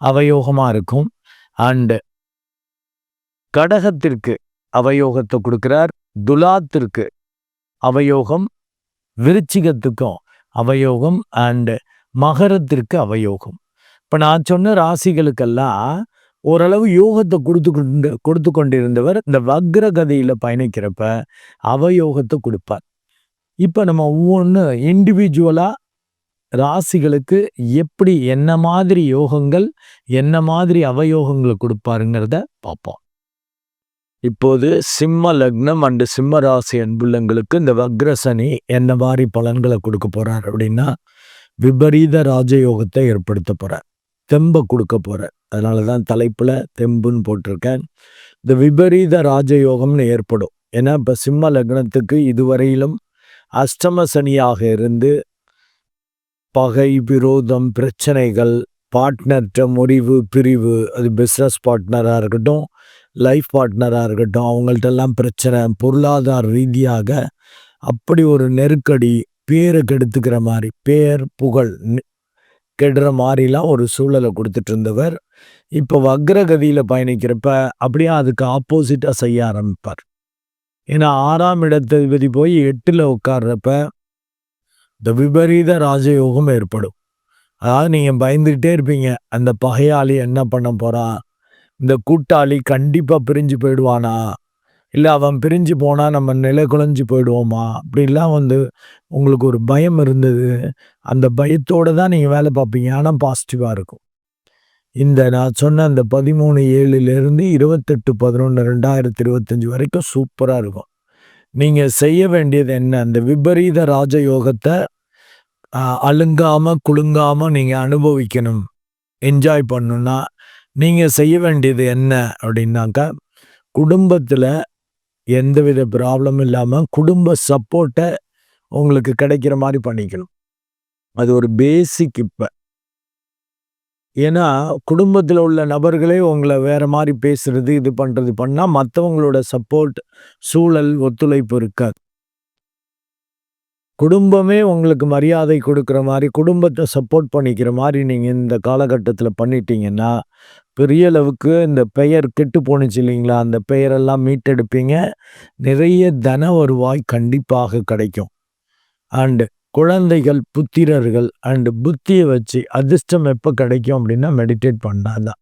அவயோகமாக இருக்கும். அண்டு கடகத்திற்கு அவயோகத்தை கொடுக்குறார். துலாத்திற்கு அவயோகம் விருச்சிகத்துக்கும் அவயோகம் அண்டு மகரத்திற்கு அவயோகம். இப்போ நான் சொன்ன ராசிகளுக்கெல்லாம் ஓரளவு யோகத்தை கொடுத்து கொண்டு கொடுத்து கொண்டிருந்தவர் இந்த வக்ர கதையில் பயணிக்கிறப்ப அவயோகத்தை கொடுப்பார். இப்போ நம்ம ஒவ்வொன்று இண்டிவிஜுவலாக ராசிகளுக்கு எப்படி என்ன மாதிரி யோகங்கள் என்ன மாதிரி அவயோகங்களை கொடுப்பாருங்கிறத பார்ப்போம். இப்போது சிம்ம லக்னம் அண்டு சிம்ம ராசி அன்புள்ளங்களுக்கு இந்த வக்ரசனி என்ன மாதிரி பலன்களை கொடுக்க போகிறார் அப்படின்னா விபரீத ராஜயோகத்தை ஏற்படுத்த போகிறார் தெம்பை கொடுக்க போகிறார் அதனால தான் தலைப்பில் தெம்புன்னு போட்டிருக்கேன். இந்த விபரீத ராஜயோகம்னு ஏற்படும். ஏன்னா இப்போ சிம்ம லக்னத்துக்கு இதுவரையிலும் அஷ்டம சனியாக இருந்து பகை விரோதம் பிரச்சனைகள் பார்ட்னர்கிட்ட முறிவு பிரிவு அது பிஸ்னஸ் பார்ட்னராக இருக்கட்டும் லைஃப் பார்ட்னராக இருக்கட்டும் அவங்கள்ட்டெல்லாம் பிரச்சனை பொருளாதார ரீதியாக அப்படி ஒரு நெருக்கடி பேரை கெடுத்துக்கிற மாதிரி பேர் புகழ் கெடுற மாதிரிலாம் ஒரு சூழலை கொடுத்துட்டு இருந்தவர். இப்போ வக்ரகதியில் பயணிக்கிறப்ப அப்படியே அதுக்கு ஆப்போசிட்டாக செய்ய ஆரம்பிப்பார். ஏன்னா ஆறாம் இடத்ததிபதி போய் எட்டில் உட்கார்றப்ப இந்த விபரீத ராஜயோகம் ஏற்படும். அதாவது நீங்கள் பயந்துக்கிட்டே இருப்பீங்க அந்த பகையாளி என்ன பண்ண போகிறான் இந்த கூட்டாளி கண்டிப்பாக பிரிஞ்சு போயிடுவானா? இல்லை அவன் பிரிஞ்சு போனால் நம்ம நிலை குலைஞ்சு போயிடுவோமா? அப்படிலாம் வந்து உங்களுக்கு ஒரு பயம் இருந்தது. அந்த பயத்தோடு தான் நீங்கள் வேலை பார்ப்பீங்க. ஆனால் பாசிட்டிவாக இருக்கும். இந்த நான் சொன்ன அந்த பதிமூணு ஏழுலேருந்து இருபத்தெட்டு பதினொன்று ரெண்டாயிரத்தி இருபத்தஞ்சி வரைக்கும் சூப்பராக இருக்கும். நீங்கள் செய்ய வேண்டியது என்ன? அந்த விபரீத ராஜயோகத்தை அழுங்காமல் குலுங்காமல் நீங்கள் அனுபவிக்கணும். என்ஜாய் பண்ணணும்னா நீங்கள் செய்ய வேண்டியது என்ன அப்படின்னாக்கா குடும்பத்தில் எந்தவித ப்ராப்ளமும் இல்லாமல் குடும்ப சப்போர்ட்டை உங்களுக்கு கிடைக்கிற மாதிரி பண்ணிக்கணும். அது ஒரு பேசிக் இப்போ. ஏன்னா குடும்பத்தில் உள்ள நபர்களே உங்களை வேற மாதிரி பேசுறது இது பண்ணுறது பண்ணால் மற்றவங்களோட சப்போர்ட் சூழல் ஒத்துழைப்பு இருக்காது. குடும்பமே உங்களுக்கு மரியாதை கொடுக்குற மாதிரி குடும்பத்தை சப்போர்ட் பண்ணிக்கிற மாதிரி நீங்கள் இந்த காலகட்டத்தில் பண்ணிட்டீங்கன்னா பெரிய அளவுக்கு இந்த பெயர் கெட்டு போணுச்சு இல்லைங்களா? அந்த பெயரெல்லாம் மீட்டெடுப்பீங்க. நிறைய தன வருவாய் கண்டிப்பாக கிடைக்கும். அண்டு குழந்தைகள் புத்திரர்கள் அண்டு புத்தியை வச்சு அதிர்ஷ்டம் எப்போ கிடைக்கும் அப்படின்னா மெடிடேட் பண்ணாதான்.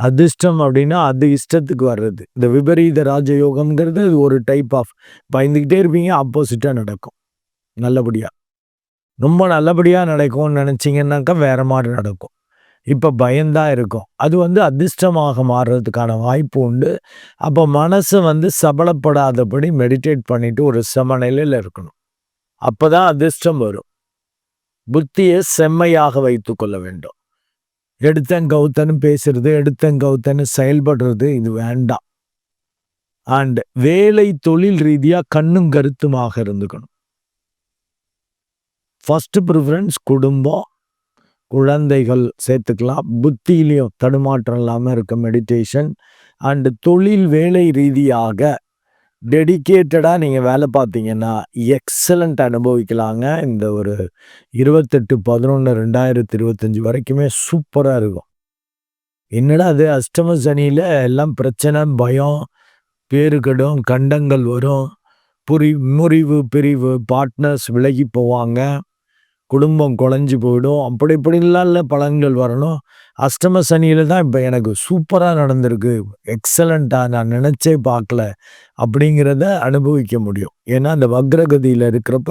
அதிர்ஷ்டம் அப்படின்னா அது இஷ்டத்துக்கு வர்றது. இந்த விபரீத ராஜயோகம்ங்கிறது ஒரு டைப் ஆஃப் பயந்துக்கிட்டே இருப்பீங்க ஆப்போசிட்டாக நடக்கும். நல்லபடியாக ரொம்ப நல்லபடியாக நடக்கும்னு நினச்சிங்கன்னாக்கா வேறு மாதிரி நடக்கும். இப்போ பயந்தான் இருக்கும். அது வந்து அதிர்ஷ்டமாக மாறுறதுக்கான வாய்ப்பு உண்டு. அப்போ மனசை வந்து சபலப்படாதபடி மெடிடேட் பண்ணிவிட்டு ஒரு சமநிலையில் இருக்கணும். அப்போதான் அதிர்ஷ்டம் வரும். புத்தியை செம்மையாக வைத்து கொள்ள வேண்டும். எடுத்தன் கௌத்தன்னு பேசுறது எடுத்தன் கௌத்தன்னு செயல்படுறது இது வேண்டாம். அண்ட் வேலை தொழில் ரீதியாக கண்ணும் கருத்துமாக இருந்துக்கணும். ஃபஸ்ட்டு ப்ரிஃபரன்ஸ் குடும்பம். குழந்தைகள் சேர்த்துக்கலாம். புத்தியிலையும் தடுமாற்றம் இல்லாமல் இருக்க மெடிடேஷன் அண்டு தொழில் வேலை ரீதியாக டெடிக்கேட்டடாக நீங்கள் வேலை பார்த்தீங்கன்னா எக்ஸலண்ட் அனுபவிக்கலாங்க. இந்த ஒரு இருபத்தெட்டு பதினொன்று ரெண்டாயிரத்தி இருபத்தஞ்சி வரைக்குமே சூப்பராக இருக்கும். என்னடா அது அஷ்டம சனியில் எல்லாம் பிரச்சனை பயம் பேருக்கடும் கண்டங்கள் வரும். புரி முறிவு பிரிவு பார்ட்னர்ஸ் விலகி போவாங்க. குடும்பம் குழஞ்சி போயிடும். அப்படி இப்படிலாம் இல்லை பலன்கள் வரணும். அஷ்டம சனியில் தான் இப்போ எனக்கு சூப்பராக நடந்திருக்கு. எக்ஸலண்ட்டாக நான் நினச்சே பார்க்கல அப்படிங்கிறத அனுபவிக்க முடியும். ஏன்னா அந்த வக்ரகதியில் இருக்கிறப்ப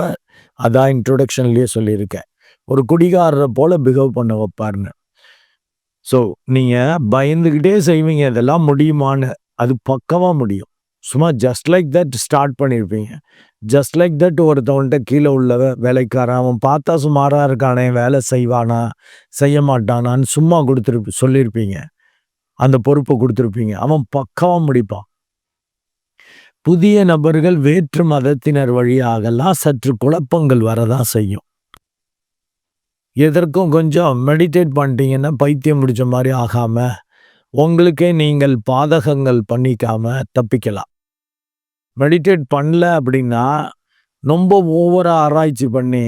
அதான் இன்ட்ரொடக்ஷன்லேயே சொல்லியிருக்கேன். ஒரு குடிகாரரை போல் பிஹேவ் பண்ண வைப்பாருன்னு. ஸோ நீங்கள் பயந்துக்கிட்டே செய்வீங்க. இதெல்லாம் முடியுமான்னு. அது பக்கமாக முடியும். சும்மா ஜஸ்ட் லைக் தட் ஸ்டார்ட் பண்ணியிருப்பீங்க ஜஸ்ட் லைக் தட் ஒருத்தவன்கிட்ட கீழே உள்ள வேலைக்காரன் அவன் பார்த்தா சுமாராக இருக்கானே வேலை செய்வானா செய்ய மாட்டானான்னு சும்மா கொடுத்துருப்பி சொல்லியிருப்பீங்க அந்த பொறுப்பை கொடுத்துருப்பீங்க. அவன் பக்கமாக முடிப்பான். புதிய நபர்கள் வேற்று மதத்தினர் வழியாகலாம் சற்று குழப்பங்கள் வரதான் செய்யும். எதற்கும் கொஞ்சம் மெடிடேட் பண்ணிட்டீங்கன்னா பைத்தியம் முடிச்ச மாதிரி ஆகாமல் உங்களுக்கே நீங்கள் பாதகங்கள் பண்ணிக்காமல் தப்பிக்கலாம். மெடிடேட் பண்ணல அப்படின்னா ரொம்ப ஓவராக ஆராய்ச்சி பண்ணி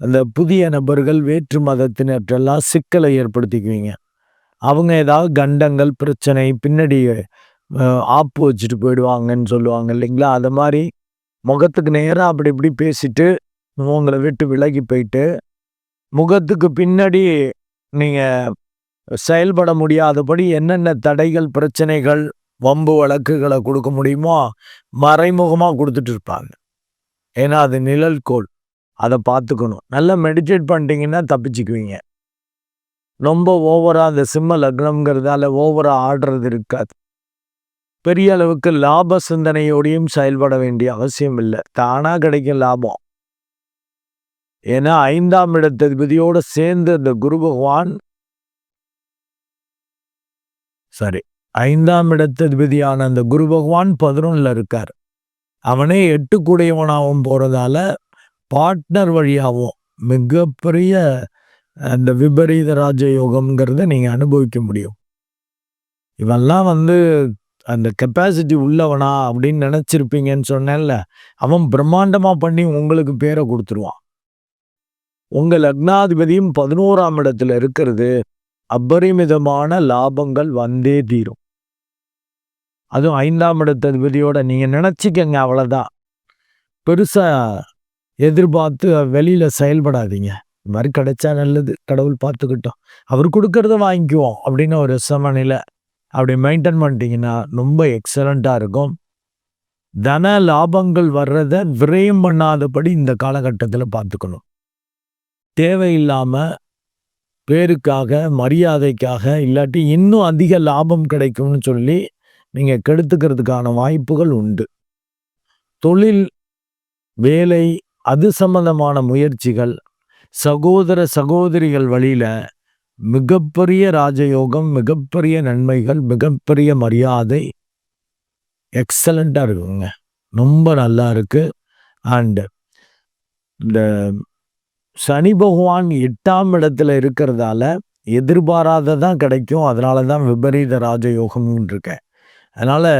அந்த புதிய நபர்கள் வேற்று மதத்தினற்றெல்லாம் சிக்கலை ஏற்படுத்திக்குவீங்க. அவங்க ஏதாவது கண்டங்கள் பிரச்சனை பின்னாடி ஆப்பு வச்சுட்டு போயிடுவாங்கன்னு சொல்லுவாங்க இல்லைங்களா? அது மாதிரி முகத்துக்கு நேராக அப்படி இப்படி பேசிட்டு உங்களை விட்டு விலகி போயிட்டு முகத்துக்கு பின்னாடி நீங்கள் செயல்பட முடியாதபடி என்னென்ன தடைகள் பிரச்சனைகள் வம்பு வழக்குகளை கொடுக்க முடியுமோ மறைமுகமாக கொடுத்துட்டு இருப்பாங்க. ஏன்னா அது நிழல் கோல் அதை பார்த்துக்கணும். நல்லா மெடிடேட் பண்ணிட்டீங்கன்னா தப்பிச்சுக்குவீங்க. ரொம்ப ஓவராக அந்த சிம்ம லக்னம்ங்கிறதால ஓவராக ஆடுறது இருக்காது. பெரிய அளவுக்கு லாப சிந்தனையோடையும் செயல்பட வேண்டிய அவசியம் இல்லை. தானாக கிடைக்கும் லாபம். ஏன்னா ஐந்தாம் இடத்ததிபதியோடு சேர்ந்து அந்த குரு பகவான் சரி ஐந்தாம் இடத்ததிபதியான அந்த குரு பகவான் பதினொன்றில் இருக்கார். அவனே எட்டு கூடையவனாகவும் போகிறதால பார்ட்னர் வழியாகவும் மிகப்பெரிய அந்த விபரீத ராஜயோகம்ங்கிறத நீங்கள் அனுபவிக்க முடியும். இவெல்லாம் வந்து அந்த கெப்பாசிட்டி உள்ளவனா அப்படின்னு நினச்சிருப்பீங்கன்னு சொன்னேன்ல அவன் பிரம்மாண்டமாக பண்ணி உங்களுக்கு பேரை கொடுத்துருவான். உங்கள் லக்னாதிபதியும் பதினோராம் இடத்துல இருக்கிறது அபரிமிதமான லாபங்கள் வந்தே தீரும். அதுவும் ஐந்தாம் இடத்ததிபதியோட நீங்கள் நினச்சிக்கங்க அவ்வளோதான் பெருசாக எதிர்பார்த்து வெளியில் செயல்படாதீங்க. இது மாதிரி கிடைச்சா நல்லது. கடவுள் பார்த்துக்கிட்டோம். அவர் கொடுக்கறத வாங்கிக்குவோம் அப்படின்னு ஒரு சமநிலை அப்படி மெயின்டைன் பண்ணிட்டீங்கன்னா ரொம்ப எக்ஸலண்ட்டாக இருக்கும். தன லாபங்கள் வர்றத விரயம் பண்ணாதபடி இந்த காலகட்டத்தில் பார்த்துக்கணும். தேவையில்லாமல் பேருக்காக மரியாதைக்காக இல்லாட்டி இன்னும் அதிக லாபம் கிடைக்கும்னு சொல்லி நீங்கள் கெடுத்துக்கிறதுக்கான வாய்ப்புகள் உண்டு. தொழில் வேலை அது சம்பந்தமான முயற்சிகள் சகோதர சகோதரிகள் வழியில் மிகப்பெரிய ராஜயோகம் மிகப்பெரிய நன்மைகள் மிகப்பெரிய மரியாதை எக்ஸலண்ட்டாக இருக்குங்க. ரொம்ப நல்லா இருக்குது அண்டு இந்த சனி பகவான் எட்டாம் இடத்துல இருக்கிறதால எதிர்பாராததான் கிடைக்கும். அதனால தான் விபரீத ராஜயோகம்னு இருக்கேன் அதனால்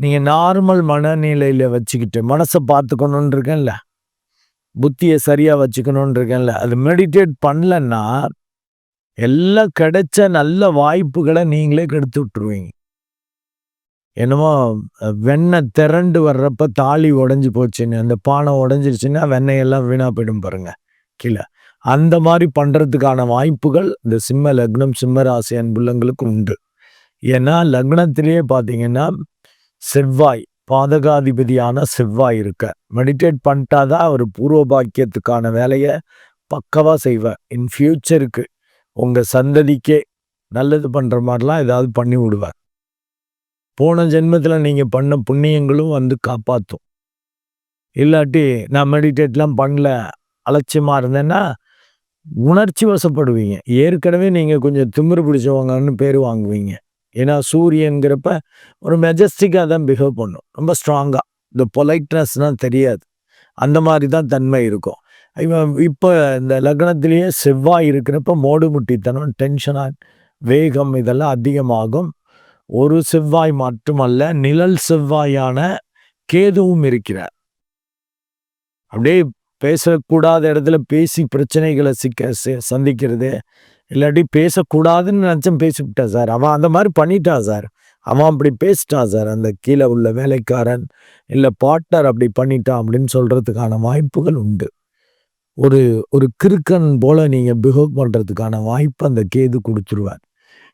நீங்கள் நார்மல் மனநிலையில் வச்சுக்கிட்டு மனசை பார்த்துக்கணுன்னு இருக்கேன்ல புத்தியை சரியாக வச்சுக்கணுன்னு இருக்கேன்ல அது மெடிடேட் பண்ணலன்னா எல்லாம் கிடைச்ச நல்ல வாய்ப்புகளை நீங்களே கெடுத்து விட்ருவீங்க என்னமோ வெண்ணெய் திரண்டு வர்றப்ப தாலி உடஞ்சி போச்சுன்னு அந்த பானை உடஞ்சிருச்சுன்னா வெண்ணெய் எல்லாம் போயிடும் பாருங்க கீழே. அந்த மாதிரி பண்ணுறதுக்கான வாய்ப்புகள் இந்த சிம்ம லக்னம் சிம்ம ராசி அன்புள்ளங்களுக்கு உண்டு. ஏன்னா லக்னத்திலேயே பார்த்தீங்கன்னா செவ்வாய் பாதகாதிபதியான செவ்வாய் இருக்க. மெடிடேட் பண்ணிட்டாதான் அவர் பூர்வ பாக்கியத்துக்கான வேலையை பக்கவாக செய்வேன் இன் ஃபியூச்சருக்கு உங்கள் சந்ததிக்கே நல்லது பண்ணுற மாதிரிலாம் ஏதாவது பண்ணி விடுவார். போன ஜென்மத்தில் நீங்கள் பண்ண புண்ணியங்களும் வந்து காப்பாற்றும் இல்லாட்டி நான் மெடிடேட்லாம் பண்ணல அலட்சியமாக இருந்தேன்னா உணர்ச்சி வசப்படுவீங்க. ஏற்கனவே நீங்கள் கொஞ்சம் திமிரு பிடிச்சவங்கன்னு பேர் வாங்குவீங்க. ஏன்னா சூரியன்கிறப்ப ஒரு மெஜஸ்டிக்காக தான் பிஹேவ் பண்ணும். ரொம்ப ஸ்ட்ராங்காக இந்த பொலைட்னஸ்னால் தெரியாது. அந்த மாதிரி தான் தன்மை இருக்கும். இவன் இப்போ இந்த லக்னத்திலேயே செவ்வாய் இருக்கிறப்ப மோடு முட்டித்தனம் டென்ஷனாக வேகம் இதெல்லாம் அதிகமாகும். ஒரு செவ்வாய் மட்டுமல்ல நிழல் செவ்வாயான கேதுவும் இருக்கிறார். அப்படியே பேசக்கூடாத இடத்துல பேசி பிரச்சனைகளை சிக்க சந்திக்கிறது. இல்லாட்டி பேசக்கூடாதுன்னு நினச்சம் பேசிவிட்டா சார். அவன் அந்த மாதிரி பண்ணிட்டான் சார். அவன் அப்படி பேசிட்டான் சார். அந்த கீழே உள்ள வேலைக்காரன் இல்லை பார்ட்னர் அப்படி பண்ணிட்டான் அப்படின்னு சொல்கிறதுக்கான வாய்ப்புகள் உண்டு. ஒரு ஒரு கிறுக்கன் போல் நீங்கள் பிஹேவ் பண்ணுறதுக்கான வாய்ப்பு அந்த கேது கொடுத்துருவார்.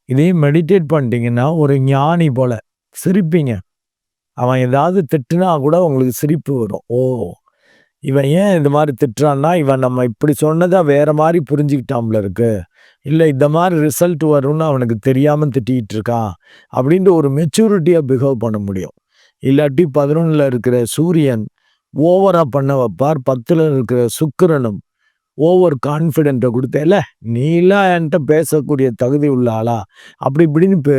இதே மெடிடேட் பண்ணிட்டீங்கன்னா ஒரு ஞானி போல் சிரிப்பீங்க. அவன் ஏதாவது திட்டுனா கூட உங்களுக்கு சிரிப்பு வரும். ஓ இவன் ஏன் இந்த மாதிரி திட்டுறான்னா இவன் நம்ம இப்படி சொன்னதை வேற மாதிரி புரிஞ்சுக்கிட்டாம்ல இருக்கு. இல்லை இந்த மாதிரி ரிசல்ட் வரும்னு அவனுக்கு தெரியாமல் திட்டிகிட்டு இருக்கான் அப்படின்ட்டு ஒரு மெச்சூரிட்டியாக பிஹேவ் பண்ண முடியும். இல்லாட்டி பதினொன்றில் இருக்கிற சூரியன் ஓவராக பண்ண வைப்பார். பத்தில் இருக்கிற சுக்கரனும் ஓவர் கான்ஃபிடென்ட்டை கொடுத்தேல நீலாம் என்கிட்ட பேசக்கூடிய தகுதி உள்ள ஆளா? அப்படி இப்படின்னு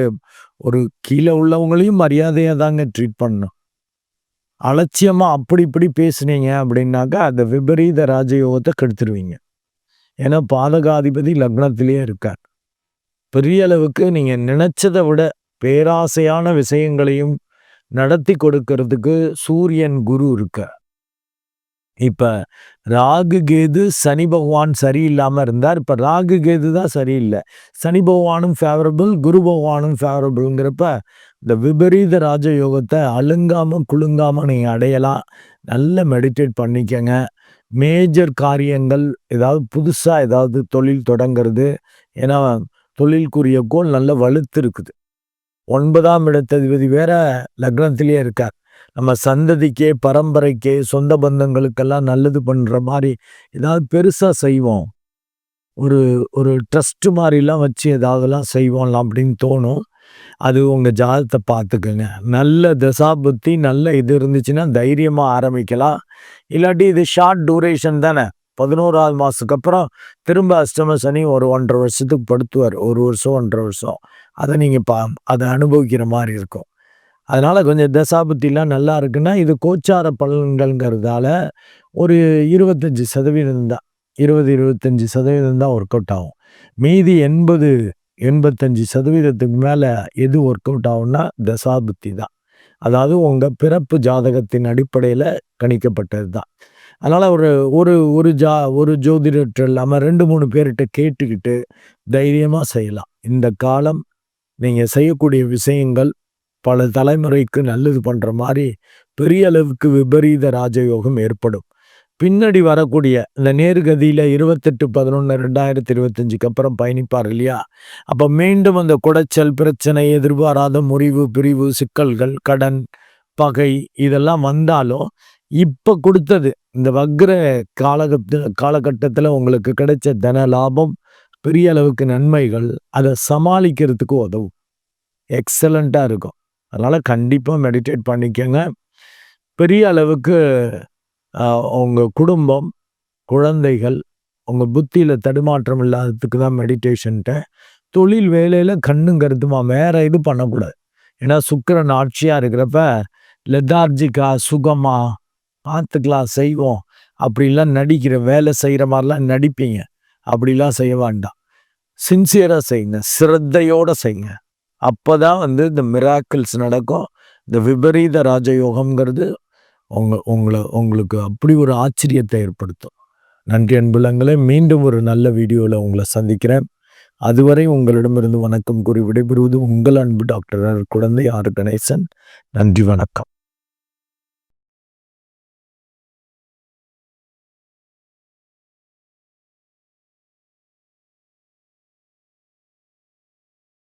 ஒரு கீழே உள்ளவங்களையும் மரியாதையாக தாங்க ட்ரீட் பண்ணணும். அலட்சியமாக அப்படி இப்படி பேசுனீங்க அப்படின்னாக்கா அந்த விபரீத ராஜயோகத்தை கெடுத்துருவீங்க. ஏன்னா பாதகாதிபதி லக்னத்திலேயே இருக்கார். பெரிய அளவுக்கு நீங்கள் நினச்சதை விட பேராசையான விஷயங்களையும் நடத்தி கொடுக்கறதுக்கு சூரியன் குரு இருக்கார். இப்போ ராகு கேது சனி பகவான் சரியில்லாமல் இருந்தார். இப்போ ராகு கேது தான் சரியில்லை. சனி பகவானும் ஃபேவரபிள் குரு பகவானும் ஃபேவரபிள்ங்கிறப்ப இந்த விபரீத ராஜயோகத்தை அழுங்காமல் குழுங்காமல் நீங்கள் அடையலாம். நல்ல மெடிடேட் பண்ணிக்கங்க. மேஜர் காரியங்கள் ஏதாவது புதுசாக ஏதாவது தொழில் தொடங்கிறது. ஏன்னா தொழிலுக்குரிய கோல் நல்ல வலுத்து இருக்குது. ஒன்பதாம் இடத்ததிபதி வேற லக்னத்திலேயே இருக்கார். நம்ம சந்ததிக்கே பரம்பரைக்கே சொந்த பந்தங்களுக்கெல்லாம் நல்லது பண்ணுற மாதிரி ஏதாவது பெருசாக செய்வோம். ஒரு ஒரு ட்ரஸ்ட்டு மாதிரிலாம் வச்சு ஏதாவதுலாம் செய்வோம்லாம் அப்படின்னு தோணும். அது உங்கள் ஜாதத்தை பார்த்துக்குங்க. நல்ல தசாபுத்தி நல்ல இது இருந்துச்சுன்னா தைரியமாக ஆரம்பிக்கலாம். இல்லாட்டி இது ஷார்ட் டூரேஷன் தானே. பதினோராவது மாதத்துக்கு அப்புறம் திரும்ப அஷ்டம சனி ஒரு ஒன்றரை வருஷத்துக்கு படுத்துவார். ஒரு வருஷம் ஒன்றரை வருஷம். அதை நீங்கள் பா அதை அனுபவிக்கிற மாதிரி இருக்கும். அதனால் கொஞ்சம் தசாபுத்திலாம் நல்லா இருக்குன்னா இது கோச்சார பலன்கள்ங்கிறதால ஒரு இருபத்தஞ்சி சதவீதம் தான். இருபது இருபத்தஞ்சி சதவீதம் தான் ஒர்க் அவுட் ஆகும். மீதி எண்பது எண்பத்தஞ்சு சதவீதத்துக்கு மேலே எது ஒர்க் அவுட் ஆகும்னா தசாபுத்தி தான். அதாவது உங்கள் பிறப்பு ஜாதகத்தின் அடிப்படையில் கணிக்கப்பட்டது தான். அதனால் ஒரு ஒரு ஒரு ஜா ஒரு ஜோதிடர்கிட்ட இல்லாமல் ரெண்டு மூணு பேர்கிட்ட கேட்டுக்கிட்டு தைரியமாக செய்யலாம். இந்த காலம் நீங்கள் செய்யக்கூடிய விஷயங்கள் பல தலைமுறைக்கு நல்லது பண்ணுற மாதிரி பெரிய அளவுக்கு விபரீத ராஜயோகம் ஏற்படும். பின்னாடி வரக்கூடிய இந்த நேர்கதியில் இருபத்தெட்டு பதினொன்று ரெண்டாயிரத்தி இருபத்தஞ்சுக்கு அப்புறம் பயணிப்பார் இல்லையா? அப்போ மீண்டும் அந்த குடைச்சல் பிரச்சனை எதிர்பாராத முறிவு பிரிவு சிக்கல்கள் கடன் பகை இதெல்லாம் வந்தாலும் இப்போ கொடுத்தது இந்த வக்ர காலகட்ட காலகட்டத்தில் உங்களுக்கு கிடைச்ச தன லாபம் பெரிய அளவுக்கு நன்மைகள் அதை சமாளிக்கிறதுக்கு உதவும். எக்ஸலண்ட்டாக இருக்கும். அதனால் கண்டிப்பாக மெடிடேட் பண்ணிக்கோங்க. பெரிய அளவுக்கு உங்கள் குடும்பம் குழந்தைகள் உங்கள் புத்தியில் தடுமாற்றம் இல்லாததுக்கு தான் மெடிடேஷன்ட்டு தொழில் வேலையில் கண்ணும் கருத்துமா வேற இது பண்ணக்கூடாது. ஏன்னா சுக்கரன் ஆட்சியாக இருக்கிறப்ப லெதார்ஜிக்கா சுகமாக பார்த்துக்கலாம் செய்வோம். அப்படிலாம் நடிக்கிற வேலை செய்கிற மாதிரிலாம் நடிப்பீங்க. அப்படிலாம் செய்ய வேண்டாம். சின்சியராக செய்யுங்க சிரத்தையோடு செய்யுங்க அப்போ தான் வந்து இந்த மிராக்கிள்ஸ் நடக்கும். இந்த விபரீத ராஜயோகம்ங்கிறது உங்க உங்களை உங்களுக்கு அப்படி ஒரு ஆச்சரியத்தை ஏற்படுத்தும். நன்றி அன்புலங்களே மீண்டும் ஒரு நல்ல வீடியோவில் உங்களை சந்திக்கிறேன். அதுவரை உங்களிடமிருந்து வணக்கம் கூறி விடைபெறுவது உங்கள் அன்பு டாக்டர் குழந்தை ஆர். கணேசன். நன்றி வணக்கம்.